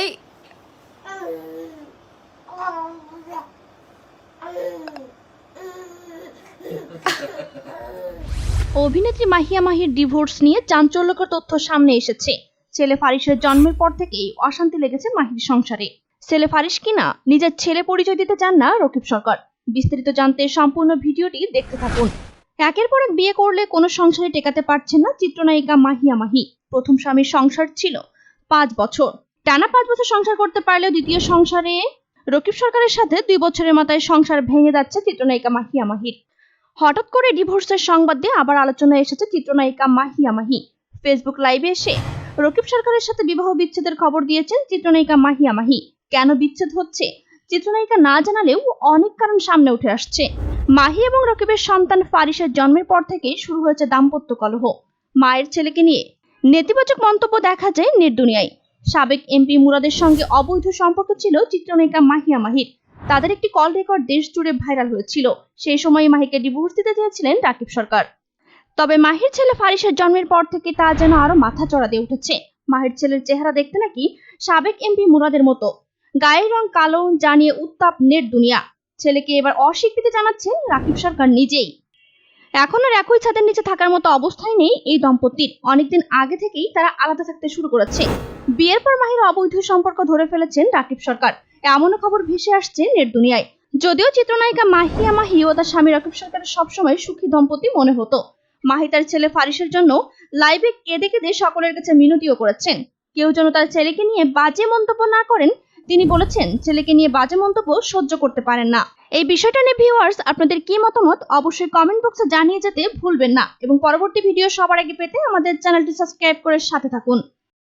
এই অভিনেত্রী মাহিয়া মাহির ডিভোর্স নিয়ে চাঞ্চল্যকর তথ্য সামনে এসেছে। ছেলে ফারিসের জন্মের পর থেকেই অশান্তি লেগেছে মাহির সংসারে। ছেলে ফারিস কিনা নিজের ছেলে পরিচয় দিতে চান না রকিব সরকার। বিস্তারিত জানতে সম্পূর্ণ ভিডিওটি দেখতে থাকুন। একের পর এক বিয়ে করলে কোনো সংসারে টেকাতে পারছেন না চিত্রনায়িকা মাহিয়া মাহি। প্রথম স্বামীর সংসার ছিল পাঁচ বছর। টানা পাঁচ বছর সংসার করতে পারলেও দ্বিতীয় সংসারে রকিব সরকারের সাথে দুই বছরের মাথায় সংসার ভেঙে যাচ্ছে চিত্রনায়িকা মাহিয়া মাহির। হঠাৎ করে ডিভোর্সের সংবাদ দিয়ে আবার আলোচনায় এসেছে চিত্রনায়িকা মাহিয়া মাহি। ফেসবুক লাইভে এসে রকিব সরকারের সাথে বিবাহ বিচ্ছেদের খবর দিয়েছেন চিত্রনায়িকা মাহিয়া মাহি। কেন বিচ্ছেদ হচ্ছে? চিত্রনায়িকা না জানালেও অনেক কারণ সামনে উঠে আসছে। মাহি এবং রকিবের সন্তান ফারিসের জন্মের পর থেকেই শুরু হয়েছে দাম্পত্য কলহ। মায়ের ছেলেকে নিয়ে নেতিবাচক মন্তব্য দেখা যায় নেট দুনিয়ায় সাবেক এমপি মুরাদের সঙ্গে অবৈধ সম্পর্ক ছিল চিত্রনায়িকা মাহিয়া মাহির। তাদের একটি কল রেকর্ড দেশ জুড়ে ভাইরাল হয়েছিল। সেই সময় মাহিকে ডিভোর্স দিতে চেয়েছিলেন রাকিব সরকার। তবে মাহির ছেলে ফারিসের জন্মের পর থেকে তা যেন আরও মাথা চড়া দিয়ে উঠেছে। মাহির ছেলের চেহারা দেখতে নাকি সাবেক এমপি মুরাদের মতো। গায়ের রং কালো, জানিয়ে উত্তাপ নেট দুনিয়া। ছেলেকে এবার অস্বীকৃতি জানাচ্ছেন রাকিব সরকার নিজেই। এখন আর একই ছাদের নিচে থাকার মতো অবস্থায় নেই এই দম্পতির অনেকদিন আগে থেকেই তারা আলাদা থাকতে শুরু করেছে। বিয়ের পর মাহির অবৈধ সম্পর্ক ধরে ফেলেছেন রাকিব সরকার। এমনও খবর ভেসে আসছে নেট দুনিয়ায়। যদিও চিত্রনায়িকা মাহিয়া মাহি ও তার স্বামী রাকিব সরকারের সবসময় সুখী দম্পতি মনে হতো। মাহি তার ছেলে ফারিসের জন্য লাইভে কেঁদে কেঁদে সকলের কাছে মিনতিও করেছেন। কেউ যেন তার ছেলেকে নিয়ে বাজে মন্তব্য না করেন তিনি বলেছেন, ছেলেকে নিয়ে বাজে মন্তব্য সহ্য করতে পারেন না। এই বিষয়টা নিয়ে ভিউয়ার্স আপনাদের কি মতামত অবশ্যই কমেন্ট বক্সে জানিয়ে যেতে ভুলবেন না। এবং পরবর্তী ভিডিও সবার আগে পেতে আমাদের চ্যানেলটি সাবস্ক্রাইব করে সাথে থাকুন।